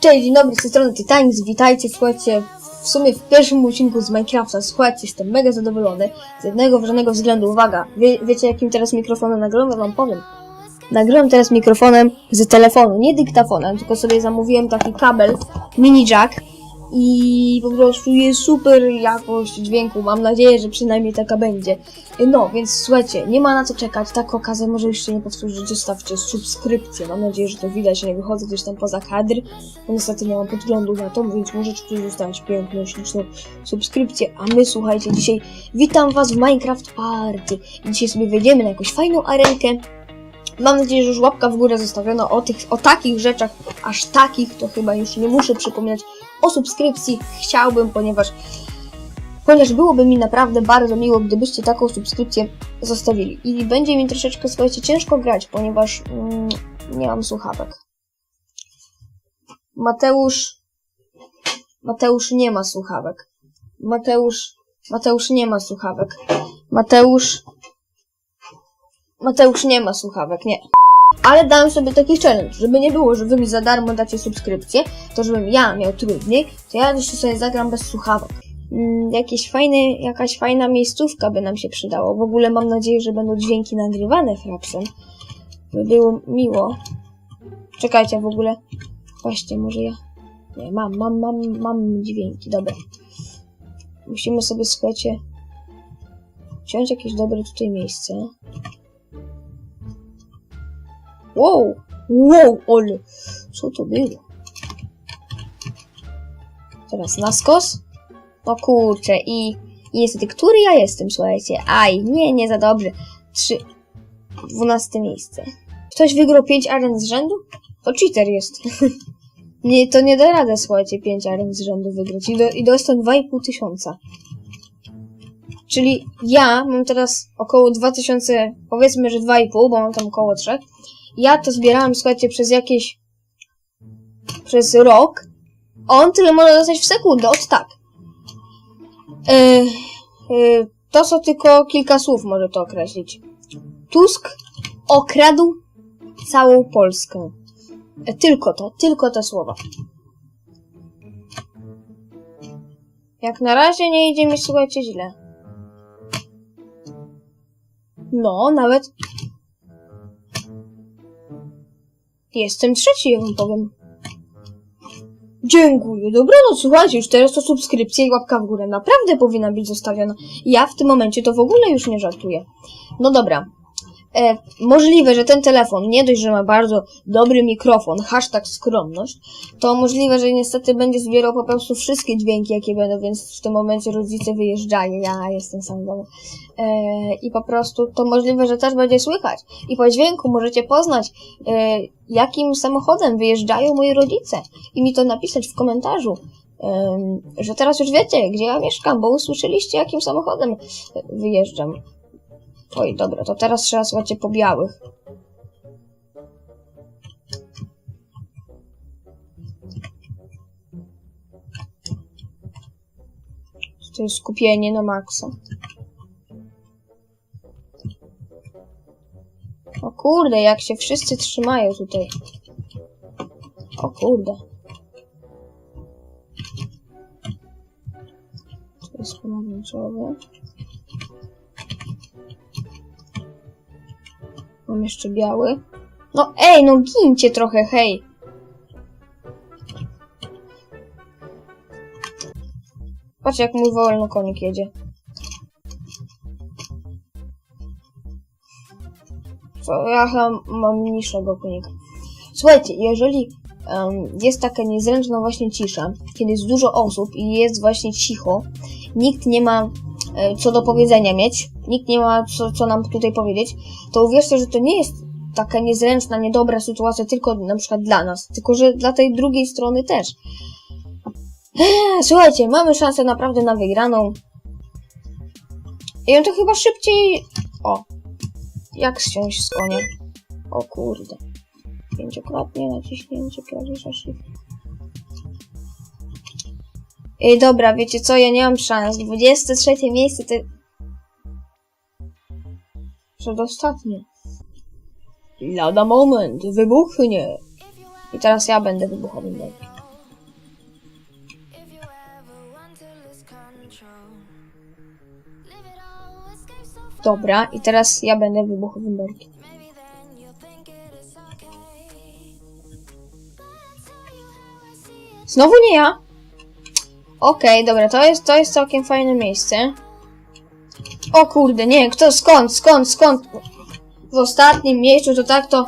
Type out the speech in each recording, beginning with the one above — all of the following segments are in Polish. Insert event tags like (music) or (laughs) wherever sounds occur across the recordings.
Cześć, dzień dobry, z tej strony Titanic, witajcie, słuchajcie, w sumie w pierwszym odcinku z Minecrafta, słuchajcie, jestem mega zadowolony, z jednego żadnego względu, uwaga, wie, wiecie jakim teraz mikrofonem nagrywam, Ja wam powiem. Nagrywam teraz mikrofonem z telefonu, nie dyktafonem, tylko sobie zamówiłem taki kabel, mini jack i po prostu jest super jakość dźwięku, mam nadzieję, że przynajmniej taka będzie. No, więc słuchajcie, nie ma na co czekać, tak okazję może jeszcze nie powtórzyć, zostawcie subskrypcję, mam nadzieję, że to widać, nie wychodzę gdzieś tam poza kadr, bo niestety nie mam podglądu na to, więc możecie zostawić piękną, śliczną subskrypcję, a my słuchajcie, dzisiaj witam was w Minecraft Party. Dzisiaj sobie wejdziemy na jakąś fajną arenkę, Mam nadzieję, że już łapka w górę zostawiono o tych, o takich rzeczach, aż takich, to chyba już nie muszę przypominać o subskrypcji. Chciałbym, ponieważ, ponieważ byłoby mi naprawdę bardzo miło, gdybyście taką subskrypcję zostawili. I będzie mi troszeczkę, słuchajcie, ciężko grać, ponieważ mm, nie mam słuchawek. Mateusz, Mateusz nie ma słuchawek. Mateusz, Mateusz nie ma słuchawek. Mateusz, Mateusz nie ma słuchawek, nie. Ale dałem sobie taki challenge, żeby nie było, że wy mi za darmo dacie subskrypcję, to żebym ja miał trudniej, to ja jeszcze sobie zagram bez słuchawek. Mm, jakieś fajne, jakaś fajna miejscówka by nam się przydało. W ogóle mam nadzieję, że będą dźwięki nagrywane frapsem. By było miło. Czekajcie w ogóle. Właśnie, może ja. Nie, mam, mam, mam, mam dźwięki, dobra. Musimy sobie, słuchajcie, wziąć jakieś dobre tutaj miejsce. Wow! Wow, ale co to było? Teraz na skos. O kurczę, i, i niestety, który ja jestem, słuchajcie? Aj, nie, nie za dobrze. Trzy, dwunaste miejsce. Ktoś wygrał pięć aren z rzędu? To cheater jest. (laughs) nie, to nie da rady, słuchajcie, pięć aren z rzędu wygrać. I, do, i dostał 2,5 tysiąca. Czyli ja mam teraz około 2000, powiedzmy, że 2,5, bo mam tam około 3. Ja to zbierałem, słuchajcie, przez jakieś... przez rok. On tyle może dostać w sekundę, od tak. Yy, yy, to są tylko kilka słów, może to określić. Tusk okradł całą Polskę. E, tylko to, tylko te słowa. Jak na razie nie idzie mi, słuchajcie, źle. No, nawet Jestem trzeci, ja wam powiem. Dziękuję. Dobranoc, słuchajcie, już teraz to subskrypcja i łapka w górę naprawdę powinna być zostawiona. Ja w tym momencie to w ogóle już nie żartuję. No dobra. E, możliwe, że ten telefon nie dość, że ma bardzo dobry mikrofon, hashtag skromność, to możliwe, że niestety będzie zbierał po prostu wszystkie dźwięki, jakie będą, więc w tym momencie rodzice wyjeżdżają, ja jestem sam w domu. E, I po prostu to możliwe, że też będzie słychać. I po dźwięku możecie poznać, e, jakim samochodem wyjeżdżają moi rodzice. I mi to napisać w komentarzu. em, że teraz już wiecie, gdzie ja mieszkam, bo usłyszeliście, jakim samochodem wyjeżdżam. Oj, dobra, to teraz trzeba słuchajcie po białych. To jest skupienie na maksa. O kurde, jak się wszyscy trzymają tutaj. O kurde. To jest pomarańczowy. Mam jeszcze biały. No ej, no gincie trochę, hej. Patrz jak mój wolno konik jedzie. Co, ja chyba mam niższego konika. Słuchajcie, jeżeli em, jest taka niezręczna właśnie cisza, kiedy jest dużo osób i jest właśnie cicho, nikt nie ma e, co do powiedzenia mieć, nikt nie ma co, co nam tutaj powiedzieć, to uwierzcie, że to nie jest taka niezręczna, niedobra sytuacja tylko na przykład dla nas, tylko że dla tej drugiej strony też. Słuchajcie, mamy szansę naprawdę na wygraną. I on to chyba szybciej... O. Jak zsiąść z konia? O kurde. Pięciokrotnie naciśnięcie klawisza shift. Ej, dobra, wiecie co, ja nie mam szans. 23 miejsce to przedostatni. Lada moment, wybuchnie. I teraz ja będę wybuchowym. Dobra, i teraz ja będę wybuchowym. Znowu nie ja. Okej, okay, dobra, to jest, to jest całkiem fajne miejsce. O kurde, nie, kto, skąd, skąd, skąd? W ostatnim miejscu to tak to...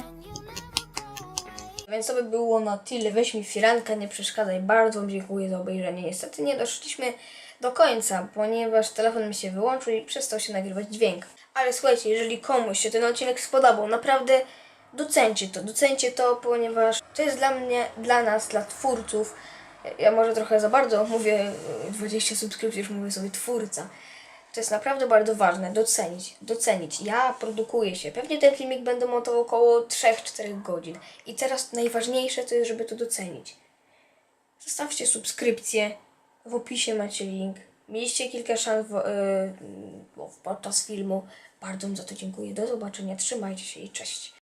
Więc to by było na tyle. Weź mi firankę, nie przeszkadzaj. Bardzo dziękuję za obejrzenie. Niestety nie doszliśmy do końca, ponieważ telefon mi się wyłączył i przestał się nagrywać dźwięk. Ale słuchajcie, jeżeli komuś się ten odcinek spodobał, naprawdę docencie to, docencie to, ponieważ to jest dla mnie, dla nas, dla twórców. Ja może trochę za bardzo mówię, y, 20 subskrypcji, już mówię sobie twórca. To jest naprawdę bardzo ważne, docenić, docenić. Ja produkuję się. Pewnie ten filmik będę montował około 3-4 godzin. I teraz najważniejsze to jest, żeby to docenić. Zostawcie subskrypcję. W opisie macie link. Mieliście kilka szans w, yy, podczas filmu. Bardzo za to dziękuję. Do zobaczenia. Trzymajcie się i cześć.